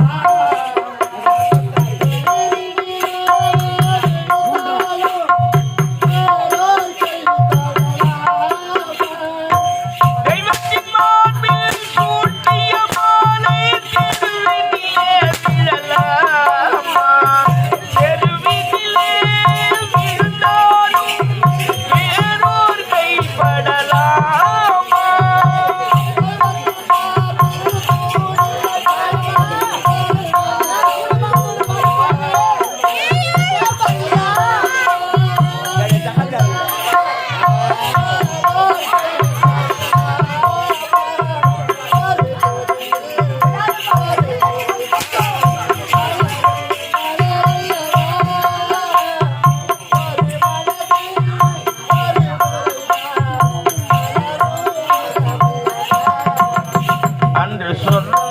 Ah! 什么？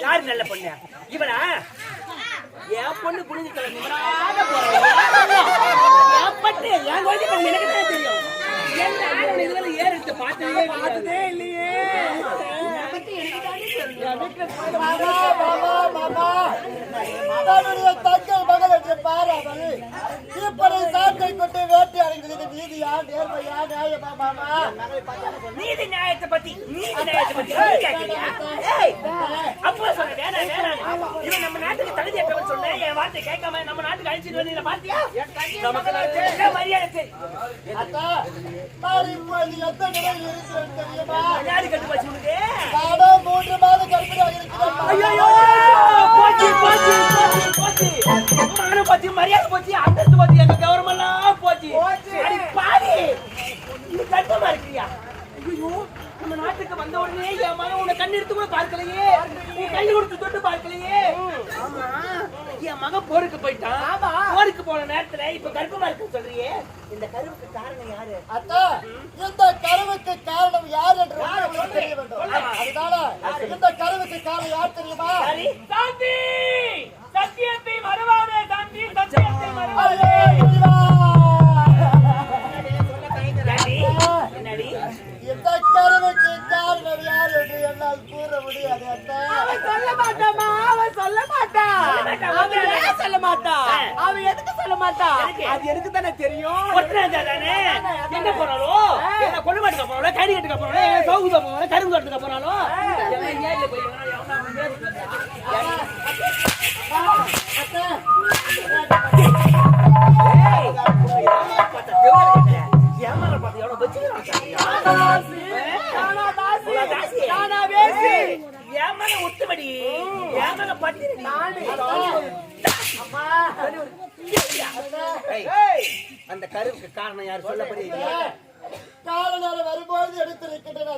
யாரு நல்ல பொண்ணு? இவனா என் பொண்ணு பட்டு, என் குழந்தை எனக்கு தான் தெரியும். இதுவரை பார்த்ததே பார்த்ததே இல்லையே. தங்கை. மகள் என்று பாராமல் இப்படி சாட்டை கொண்டு வேட்டி அடைந்தது நீதியா நேர்மையா நியாயமா மாமா நீதி நியாயத்தை பத்தி நீதி நியாயத்தை பத்தி நீ கேக்குறியா? ஏய், அப்போ சொன்ன வேணாம் வேணாம். இவன் நம்ம நாட்டுக்கு தகுதி ஏற்றவன் சொன்ன என் வார்த்தை கேட்காம நம்ம நாட்டுக்கு அழிச்சிட்டு வந்து பாத்தியா நமக்கு நான் தெரிஞ்ச மரியாதை சரி அத்தா நான் இப்பொழுது எந்த நிலையில் இருக்கிறேன் தெரியுமா? யாரு கட்டு போச்சு உனக்கு? நானும் மூன்று மாதம் கர்ப்பிணியாக இருக்கிறேன். ஐயோ போச்சு போச்சு போச்சு போச்சு. மானம் போச்சு மரியாதை போச்சு அந்தஸ்து போச்சு எங்க கவர்மெண்ட்லாம் போச்சு. அடி பாவி. நீ கட்டமா இருக்கிறியா ஐயோ நம்ம நாட்டுக்கு வந்த உடனே என் மகன் உன்னை கண்ணெடுத்து கூட பார்க்கலையே. உன் கை கொடுத்து தொட்டு பார்க்கலையே. ஆமா. என் மகன் போருக்கு போயிட்டான். போருக்கு போன நேரத்துல இப்ப கர்ப்பமா இருக்கு சொல்றியே. இந்த கருவுக்கு காரணம் யாரு? அத்தா இந்த கருவுக்கு காரணம் யார் என்று அவன் சொல்ல மாட்டாமா அவன் சொல்ல மாட்டான் அவன் மாட்டான். ஏன் சொல்ல மாட்டான் ஆ. அவன் எதுக்கு சொல்ல மாட்டான் அது எனக்கு தானே தெரியும் என்ன தானே? போனாலோ? என்ன கொள்ளு மாட்டுக்க போனாலோ, கறி கட்டுக்க போனாலோ, என்ன சவுக்கு போக போனாலோ, கரும்பு தோட்டத்துக்கு போனாலோ? என் மேல ஒத்துமடி, என் மேல பட்டினி. ஏய், அந்த கருவுக்கு காரணம் யார்? சொல்லப்படி. காரணம் வரும்போது எடுத்திருக்கின்றன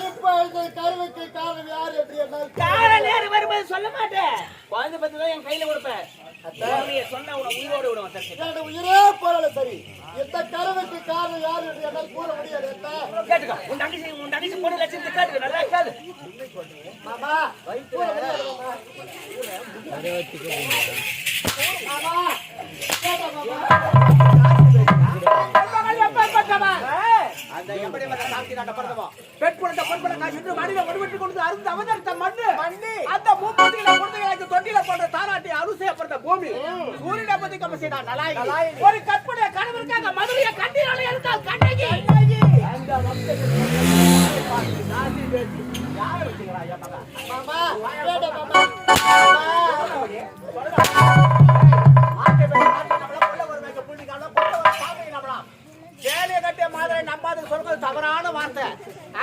இப்பொழுது காரணம் யார் என்று நேரம் வரும்போது சொல்ல மாட்டேன். குழந்தை பத்தி தான் என் கையில கொடுப்பேன். உயிரே போனாலும் சரி. இந்த கருவுக்கு காரணம் யார் என்று என்னால் கூற முடியாது அத்தா. கேட்டுக்கோ உன் தங்கச்சி உன் தங்கச்சி பொண்ணு லட்சத்தை கேட்டுக்கோ நல்லா கேளு. மாமா கூற முடியாது மாமா. மாமா கேட்டா மாமா. மத்த சாந்தி நாட்ட பரதமோ பெட்புணத்தை பொன்பட காசு மடியில ஒடுவிட்டு கொடுத்து அருந்து மண்ணு. அந்த போன்ற தாராட்டி அருசையப்படுத்த பூமி. சூரியனை பத்தி கம்ம செய்தா நலாயி ஒரு கற்பனை கணவருக்காக மதுரைய கண்ணீரால எடுத்தால் கண்ணகி. அந்த யார வச்சுக்கிறா மாமா மாமா.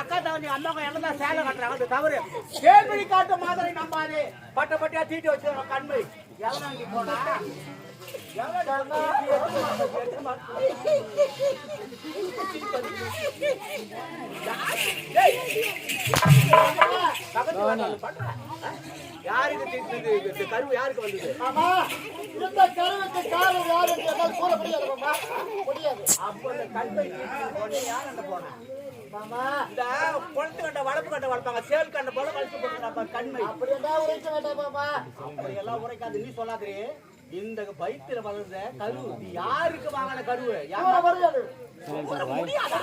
அக்கா தவணி அம்மா என்னதான் சேலை கட்டுறாங்க? அது தவறு. கேள்வி காட்டு மாதிரி நம்பாது. பட்ட பட்டியா தீட்டி வச்சு கண்மை எவனாங்கி போனா? யாருக்கு கருவு யாருக்கு வந்தது? மாமா இந்த கருவுக்கு காரணம் யார் கூற முடியாது அப்போ யார் அந்த இந்த குளத்து கண்ட வளர்ப்பு கண்ட வளர்ப்பாங்க. சேல் கண்ட போல வளர்த்து போட்டுறாங்க கண்மை. அப்படி என்ன உரைக்க வேண்டாம் உரைக்காது நீ சொல்லாதே. இந்த வயித்துல வளர்ந்த கரு இது யாருக்கு வாங்கின கருவு? கூற முடியாது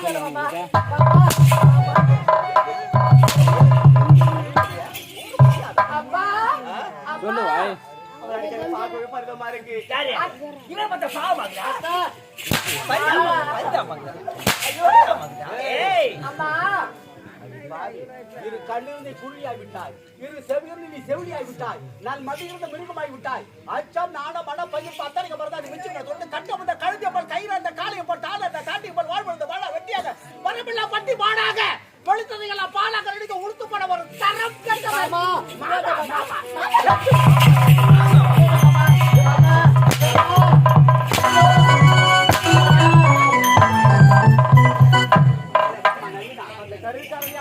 இரு கண்ணிருந்து குழியாய் விட்டாய் இரு செவியிருந்து நீ செவிலியாய் விட்டாய் நான் மதியிருந்து மிருகமாய் விட்டாய் அச்சம் நாணம் மனம் பையன் பத்தனைக்கு மறந்தாடி வச்சு தொண்டு கட்டப்பட்ட கழுதிய போல் கயிறு அந்த காலையை போல் தாழ அந்த தாண்டி போல் வாழ்வது வாழ வெட்டியாக பட்டி மாடாக வெளுத்ததையெல்லாம் பாலாக நடிக்க உளுத்து போட ஒரு தரம்.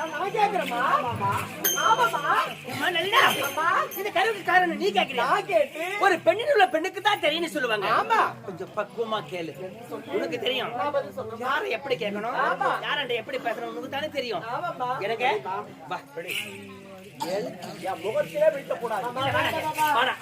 கருவிக்காரன் யார் நான் கேட்கிறேம்மா அம்மா, நல்லா. இந்த கருவுக்கு காரணம் நீ நான் கேட்டு. ஒரு பெண்ணில் உள்ள பெண்ணுக்கு தான் தெரியும்னு சொல்லுவாங்க. ஆமா. கொஞ்சம் பக்குவமா கேளு. உனக்கு தெரியும். யார எப்படி கேட்கணும்? யாரண்ட எப்படி பேசணும்? உனக்கு தானே தெரியும். எனக்கு? வா முகத்திலே வீழ்த்தக்கூடாது வாடா,